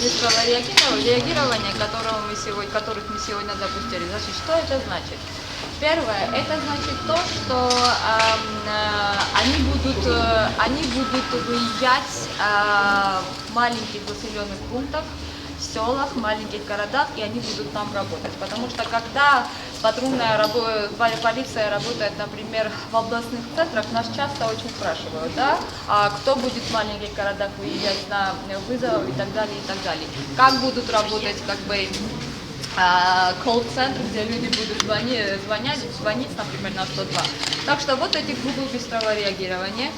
быстрого реагирования, которого мы сегодня, которых мы сегодня запустили. Значит, что это значит? Первое, это значит то, что эм, э, они, будут, э, они будут выезжать э, маленьких населенных пунктах, в селах, маленьких городах, и они будут там работать. Потому что когда патрульная рабо- пол- полиция работает, например, в областных центрах, нас часто очень спрашивают, да, а кто будет в маленьких городах выезжать на вызов и так далее, и так далее. Как будут работать, как бы, а, колл-центр, где люди будут звонить, звонять, звонить, например, на 102. Так что вот эти Google быстрого реагирования,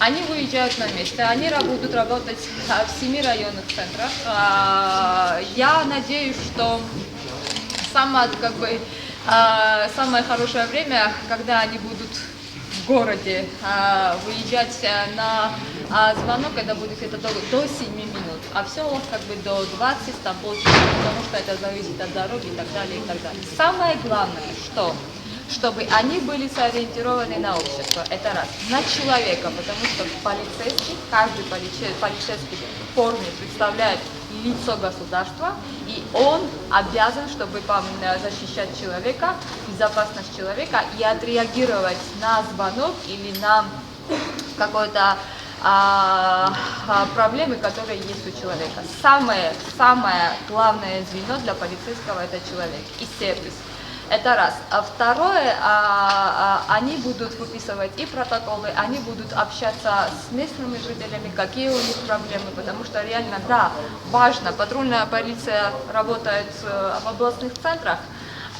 они выезжают на место, они будут работать в семи районных центрах. А, Я надеюсь, что самое, как бы, а, самое хорошее время, когда они будут в городе а, выезжать а, на звонок, это будет где-то до, до 7 минут, а в селах как бы до 20, там полчаса, потому что это зависит от дороги и так далее, и так далее. Самое главное, что чтобы они были сориентированы на общество, это раз, на человека, потому что полицейский, каждый полице- полицейский в форме представляет лицо государства, и он обязан, чтобы защищать человека, безопасность человека и отреагировать на звонок или на какой-то а, а, проблемы, которые есть у человека. Самое, самое главное звено для полицейского это человек и сервис. Это раз. А второе, а, а, они будут выписывать и протоколы, они будут общаться с местными жителями, какие у них проблемы, потому что реально, да, важно, патрульная полиция работает э, в областных центрах,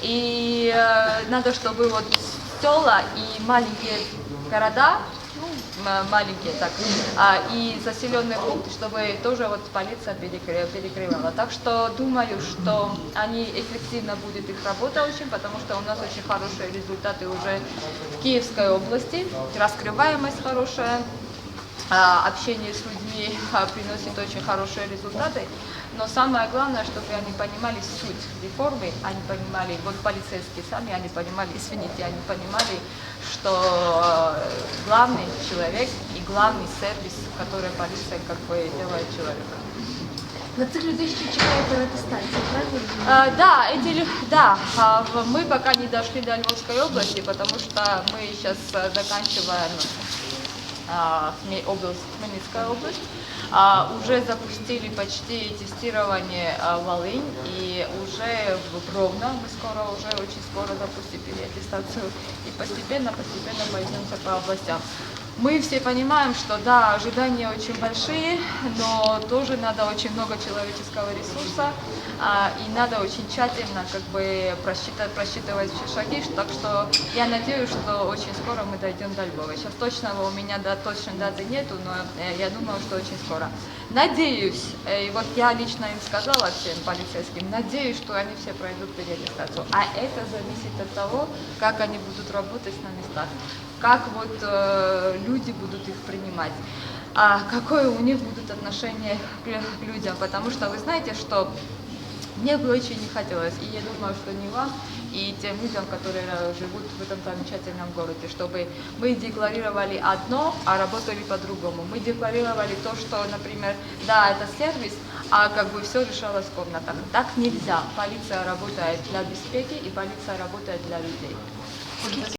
и э, надо, чтобы вот села и маленькие города, маленькие так, а, и заселенные пункты, чтобы тоже вот полиция перекры- перекрывала. Так что думаю, что они эффективно будет их работа очень, потому что у нас очень хорошие результаты уже в Киевской области, раскрываемость хорошая, общение с людьми а, приносит очень хорошие результаты. Но самое главное, чтобы они понимали суть реформы, они понимали, вот полицейские сами, они понимали, извините, они понимали, что э, главный человек и главный сервис, который полиция как бы делает человека. На цих людей ще чекає переатестація, правильно? А, да, эти, да, а, мы пока не дошли до Львовской области, потому что мы сейчас э, заканчиваем а, область, Хмельницкая область. А, уже запустили почти тестирование а, Волынь и уже в Ровно мы скоро, уже очень скоро запустим переаттестацию и постепенно, постепенно пойдемся по областям. Мы все понимаем, что да, ожидания очень большие, но тоже надо очень много человеческого ресурса, а, и надо очень тщательно как бы просчитать, просчитывать все шаги, так что я надеюсь, что очень скоро мы дойдем до Львова. Сейчас точного у меня да, точной даты нету, но э, я думаю, что очень скоро. Надеюсь, э, и вот я лично им сказала всем полицейским, надеюсь, что они все пройдут переаттестацию, а это зависит от того, как они будут работать на местах как вот э, люди будут их принимать, а какое у них будут отношение к, людям, потому что вы знаете, что мне бы очень не хотелось, и я думаю, что не вам, и тем людям, которые э, живут в этом замечательном городе, чтобы мы декларировали одно, а работали по-другому. Мы декларировали то, что, например, да, это сервис, а как бы все решалось в. Так нельзя. Полиция работает для безпеки, и полиция работает для людей.